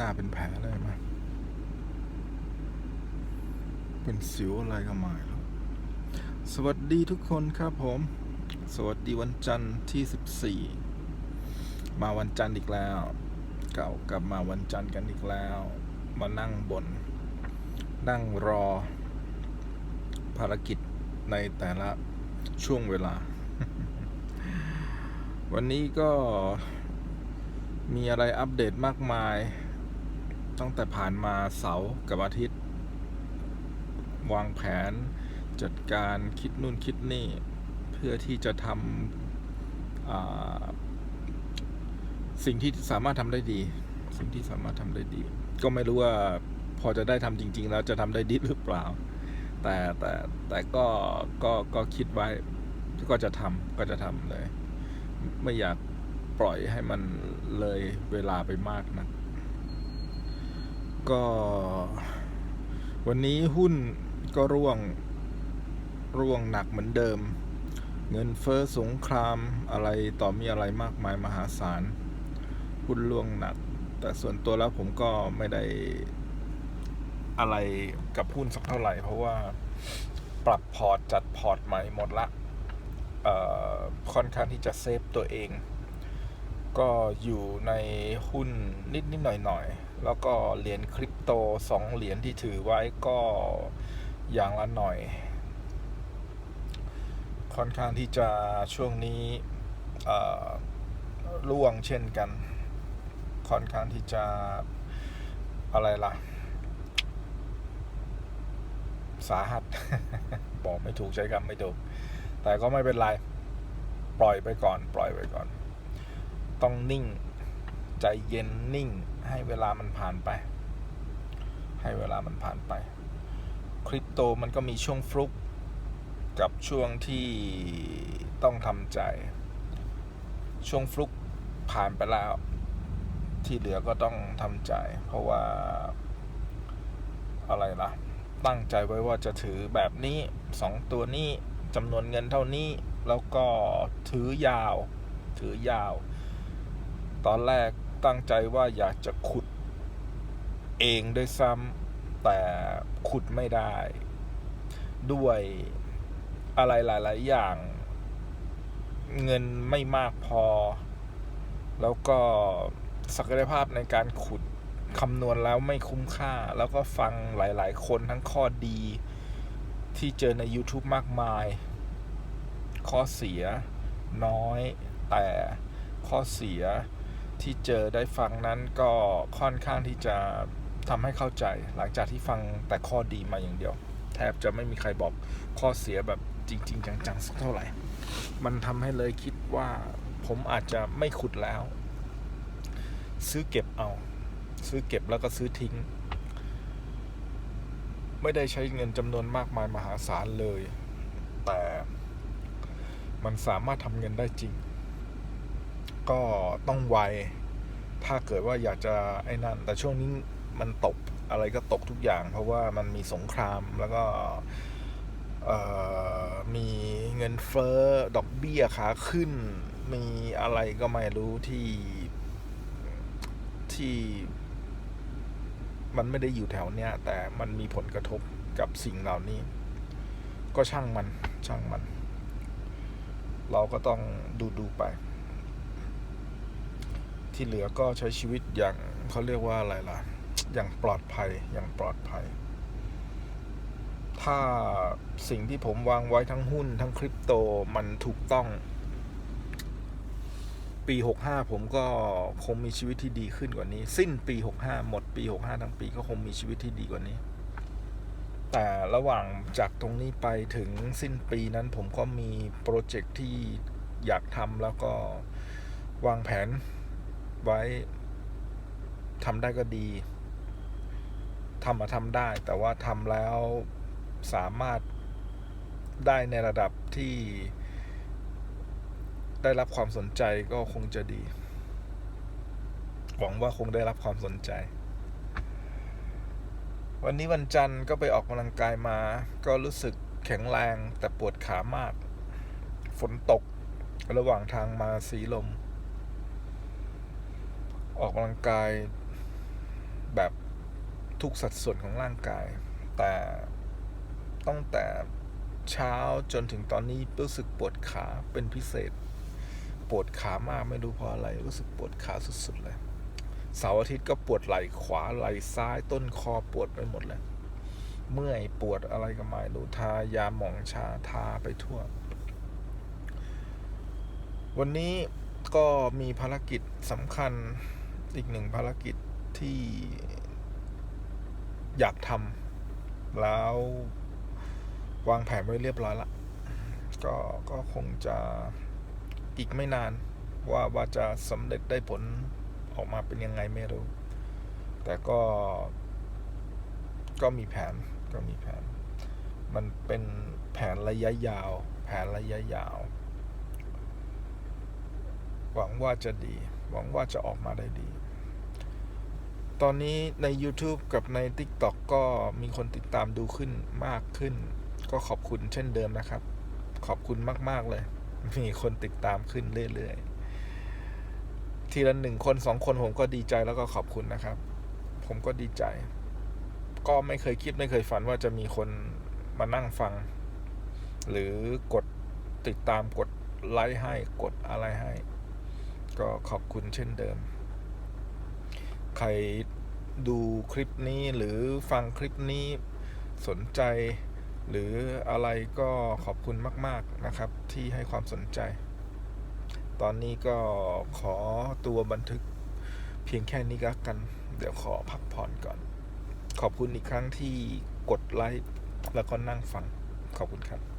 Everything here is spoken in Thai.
หน้าเป็นแผลเลยมาเป็นสิวอะไรก็ไม่รู้สวัสดีทุกคนครับผม สวัสดีวันจันทร์ที่ 14 มาวันจันทร์อีกแล้ว เก่ากลับมาวันจันทร์กันอีกแล้ว มานั่งบน นั่งรอ ภารกิจในแต่ละช่วงเวลา วันนี้ก็มีอะไรอัปเดตมากมาย ตั้งแต่ผ่านมาเสาร์กับอาทิตย์ วางแผนจัดการคิดนู่นคิดนี่ เพื่อที่จะทำสิ่งที่สามารถทำได้ดี สิ่งที่สามารถทำได้ดี ก็ไม่รู้ว่าพอจะได้ทำจริง ๆ แล้วจะทำได้ดีหรือเปล่า แต่แต่แต่ก็ก็ก็คิดไว้ก็จะทำก็จะทำเลย ไม่อยากปล่อยให้มันเลยเวลาไปมากนะ ก็ วันนี้หุ้นก็ร่วง ร่วงหนักเหมือนเดิม เงินเฟ้อสงครามอะไรต่อมีอะไรมากมายมหาศาล หุ้นร่วงหนัก แต่ส่วนตัวแล้วผมก็ไม่ได้อะไรกับหุ้นสักเท่าไหร่ เพราะว่าปรับพอร์ตจัดพอร์ตใหม่หมดละค่อนข้างที่จะเซฟตัวเอง ก็อยู่ในหุ้นนิดนิดหน่อยหน่อยๆ แล้วก็เหรียญคริปโตสองเหรียญที่ถือไว้ก็อย่างละหน่อย ค่อนข้างที่จะช่วงนี้ร่วงเช่นกัน ค่อนข้างที่จะอะไรล่ะ สาหัส บอกไม่ถูกใช้คำไม่ถูก แต่ก็ไม่เป็นไร ปล่อยไปก่อน ปล่อยไปก่อน ต้องนิ่ง ใจเย็นนิ่ง ให้เวลามันผ่านไป ให้เวลามันผ่านไป คริปโตมันก็มีช่วงฟลุกกับช่วงที่ต้องทำใจ ช่วงฟลุกผ่านไปแล้ว ที่เหลือก็ต้องทำใจ เพราะว่าอะไรล่ะ ตั้งใจไว้ว่าจะถือแบบนี้สองตัวนี้จำนวนเงินเท่านี้ แล้วก็ถือยาว ถือยาว ตอนแรก ตั้งใจว่าอยากจะขุดเองด้วยซ้ำแต่ขุดไม่ได้ ด้วยอะไรหลาย ๆ อย่าง เงินไม่มากพอ แล้วก็ศักยภาพในการขุดคำนวณแล้วไม่คุ้มค่า แล้วก็ฟังหลาย ๆ คนทั้งข้อดี ที่เจอใน YouTube มากมาย ข้อเสียน้อยแต่ข้อเสีย ที่เจอได้ฟังนั้นก็ค่อนข้างที่จะทำให้เข้าใจ หลังจากที่ฟังแต่ข้อดีมาอย่างเดียว แทบจะไม่มีใครบอกข้อเสียแบบจริง ๆ จังๆสักเท่าไหร่ มันทำให้เลยคิดว่าผมอาจจะไม่ขุดแล้ว ซื้อเก็บเอา ซื้อเก็บแล้วก็ซื้อทิ้ง ไม่ได้ใช้เงินจำนวนมากมายมหาศาลเลย แต่มันสามารถทำเงินได้จริง ก็ต้องไว ถ้าเกิดว่าอยากจะไอ้นั่น แต่ช่วงนี้มันตกอะไรก็ตกทุกอย่าง เพราะว่ามันมีสงครามแล้วก็มีเงินเฟ้อดอกเบี้ยขาขึ้น มีอะไรก็ไม่รู้ที่ที่ มันไม่ได้อยู่แถวเนี้ย แต่มันมีผลกระทบกับสิ่งเหล่านี้ ก็ช่างมันช่างมัน เราก็ต้องดูดูไป ที่เหลือก็ใช้ชีวิตอย่างเขาเรียกว่าอะไรล่ะ อย่างปลอดภัยอย่างปลอดภัย ถ้าสิ่งที่ผมวางไว้ทั้งหุ้นทั้งคริปโตมันถูกต้อง ปี 65 ผมก็คงมีชีวิตที่ดีขึ้นกว่านี้ สิ้นปี 65 หมดปี 65 ทั้งปีก็คงมีชีวิตที่ดีกว่านี้ แต่ระหว่างจากตรงนี้ไปถึงสิ้นปีนั้นผมก็มีโปรเจกต์ที่อยากทำแล้วก็วางแผน ไว้ทำได้ก็ดีทำมาทำได้ แต่ว่าทำแล้วสามารถได้ในระดับที่ได้รับความสนใจก็คงจะดี หวังว่าคงได้รับความสนใจ วันนี้วันจันทร์ก็ไปออกกำลังกายมา ก็รู้สึกแข็งแรงแต่ปวดขามาก ฝนตกระหว่างทางมาสีลม ออกกำลังกายแบบทุกสัดส่วนของร่างกาย แต่ตั้งแต่เช้าจนถึงตอนนี้รู้สึกปวดขาเป็นพิเศษ ปวดขามากไม่รู้เพราะอะไร รู้สึกปวดขาสุดๆเลยเสาร์อาทิตย์ก็ปวดไหล่ขวาไหล่ซ้ายต้นคอปวดไปหมดเลยเมื่อยปวดอะไรก็ไม่รู้ทายาหมองชาทาไปทั่ว วันนี้ก็มีภารกิจสำคัญ อีกหนึ่งภารกิจที่อยากทำแล้ววางแผนไว้เรียบร้อยละก็ก็คงจะอีกไม่นานว่าว่าจะสำเร็จได้ผลออกมาเป็นยังไงไม่รู้ แต่ก็ก็มีแผนก็มีแผน มันเป็นแผนระยะยาว แผนระยะยาว หวังว่าจะดี หวังว่าจะออกมาได้ดี ตอนนี้ใน YouTube กับใน TikTok ก็มีคนติดตามดูขึ้นมากขึ้น ก็ขอบคุณเช่นเดิมนะครับ ขอบคุณมาก ๆ เลย มีคนติดตามขึ้นเรื่อย ๆ ทีละหนึ่งคนสองคนผมก็ดีใจแล้วก็ขอบคุณนะครับ ผมก็ดีใจ ก็ไม่เคยคิดไม่เคยฝันว่าจะมีคนมานั่งฟัง หรือกดติดตามกดไลค์ให้กดอะไรให้ ก็ขอบคุณเช่นเดิม ใครดูคลิปนี้หรือฟังคลิปนี้สนใจ หรืออะไรก็ขอบคุณมาก ๆนะครับ ที่ให้ความสนใจ ตอนนี้ก็ขอตัวบันทึกเพียงแค่นี้ก็กัน เดี๋ยวขอพักผ่อนก่อน ขอบคุณอีกครั้งที่กดไลค์แล้วก็นั่งฟัง ขอบคุณครับ